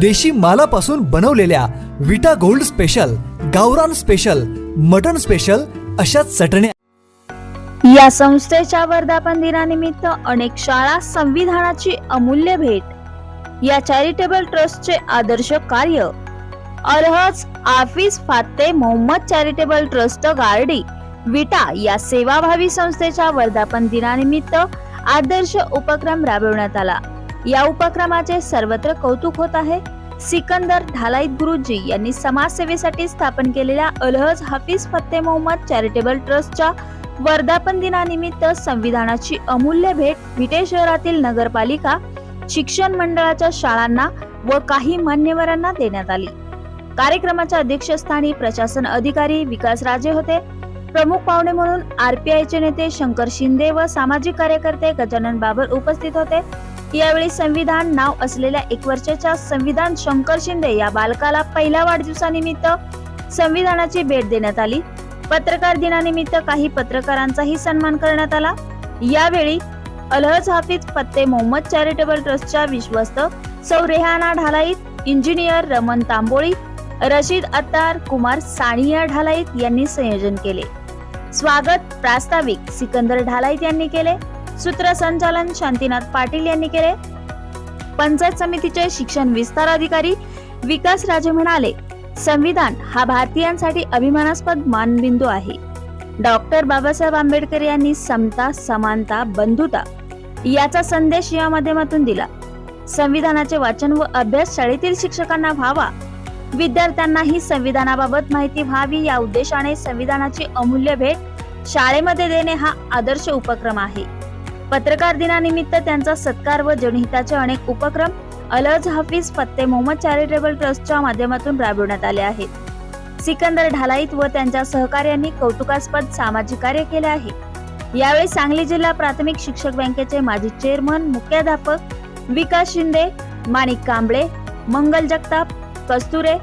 देशी मालापासून बनवलेल्या विटा गोल्ड स्पेशल गावरान स्पेशल मटन स्पेशल अशा चटण्या या संस्थेच्या वर्धापन दिनानिमित्त अनेक शाळा संविधानाची अमूल्य भेट. या चॅरिटेबल ट्रस्टचे आदर्श कार्य. अरहज आफिस फाते मोहम्मद चॅरिटेबल ट्रस्ट गार्डी विटा या सेवाभावी संस्थेच्या वर्धापन दिनानिमित्त आदर्श उपक्रम राबवण्यात आला. या उपक्रमाचे सर्वत्र कौतुक होत आहे. सिकंदर ढालाईत गुरुजी यांनी समाजसेवेसाठी स्थापन केलेल्या अलहज हाफिज फत्ते मोहम्मद चॅरिटेबल ट्रस्टच्या वर्धापन दिनानिमित्त संविधानाची अमूल्य भेट विटे शहरातील नगरपालिका शिक्षण मंडळाच्या शाळांना व काही मान्यवरांना देण्यात आली. कार्यक्रमाच्या अध्यक्षस्थानी प्रशासन अधिकारी विकास राजे होते. प्रमुख पाहुणे म्हणून आरपीआयचे नेते शंकर शिंदे व सामाजिक कार्यकर्ते गजानन बाबर उपस्थित होते. यावेळी संविधान नाव असलेल्या एक वर्षाच्या संविधान शंकर शिंदे या बालकाला पहिल्या वाढदिवसानिमित्त संविधानाची भेट देण्यात आली. पत्रकार दिनानिमित्त काही पत्रकारांचाही सन्मान करण्यात आला. यावेळी अलहज हाफिज पत्ते मोहम्मद चॅरिटेबल ट्रस्टच्या विश्वस्त सौ रेहाना ढालाईत इंजिनियर रमन तांबोळी रशीद अत्तार कुमार सानिया ढालाईत यांनी संयोजन केले. स्वागत प्रास्ताविक सिकंदर ढालाईत यांनी केले. सूत्रसंचालन शांतीनाथ पाटील यांनी केले. पंचायत समितीचे शिक्षण विस्तार अधिकारी विकास राजे म्हणाले संविधान हा भारतीयांसाठी अभिमानास्पद मानबिंदू आहे. डॉक्टर बाबासाहेब आंबेडकर यांनी समता समानता बंधुता याचा संदेश या माध्यमातून दिला. संविधानाचे वाचन व अभ्यास शाळेतील शिक्षकांना व्हावा. विद्यार्थ्यांनाही संविधानाबाबत माहिती व्हावी या उद्देशाने संविधानाची अमूल्य भेट शाळेमध्ये देणे हा आदर्श उपक्रम आहे. पत्रकार दिनानिमित्त त्यांचा सत्कार व जनहिताचे अनेक उपक्रम अलज हाफिज फत्ते मोहम्मद चॅरिटेबल ट्रस्टच्या माध्यमातून राबविण्यात आले आहेत. सिकंदर ढालाईत व त्यांच्या सहकार्यांनी कौतुकास्पद सामाजिक कार्य केले आहे. यावेळी सांगली जिल्हा प्राथमिक शिक्षक बँकेचे माजी चेअरमन मुख्याध्यापक विकास शिंदे माणिक कांबळे मंगल जगताप कस्तुरे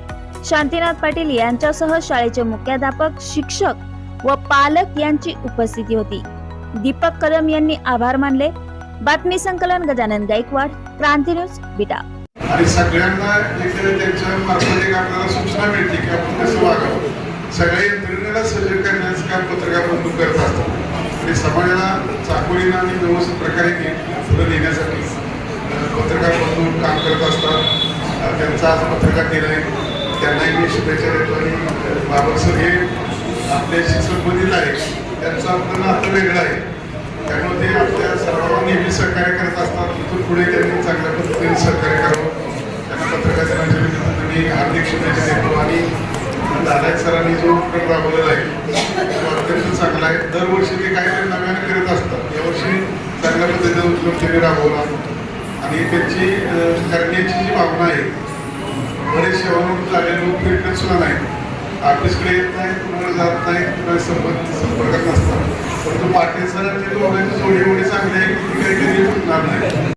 शांतीनाथ पाटील यांच्यासह शाळेचे मुख्याध्यापक शिक्षक व पालक यांची उपस्थिती होती. दीपक कदम यांनी आभार मानले. बातमी संकलन गजानन गायकवाड क्रांती न्यूज बिटा. आणि सगळ्यांना एक त्यांच्या मार्फत एक आपल्याला सूचना मिळते की आपण कसं वागावं. सगळ्या यंत्रणेला सजग करण्याचं काम पत्रकार बंधू करत असतात आणि समाजाला चाकोरीनं आणि व्यवस्थित प्रकारे पुढे नेण्यासाठी पत्रकार बंधू काम करत असतात. त्यांचा आज पत्रकार दिन आहे. त्यांनाही मी शुभेच्छा देतो आणि बाबासाहेब बाबर सर हे आपल्याशी संबंधित आहे त्यांचं आपलं नातं वेगळं आहे. त्यामुळे ते आपल्या सर्वांना नेहमी सहकार्य करत असतात. तिथून पुढे त्यांनी चांगल्या पद्धतीने सहकार्य करावं. त्यांना पत्रकार दिनाच्या निमित्तानं मी हार्दिक शुभेच्छा देतो आणि दादा सरांनी जो उपक्रम राबवलेला आहे तो अत्यंत चांगला आहे. दरवर्षी ते काहीतरी नव्याने करत असतात यावर्षी चांगल्या पद्धतीने उपक्रम त्यांनी राबवला. आणि त्यांची करण्याची जी भावना आहे बरेच सेवानिवृत्त लोक फिरकत सुद्धा नाही ऑफिसकडे येत नाही कुणाला जात नाही कुणाला संबंध संपर्कात नसतात. परंतु पाटील सरांची दोघांची जोडी एवढी चांगली आहे की ती काही कधी नाही.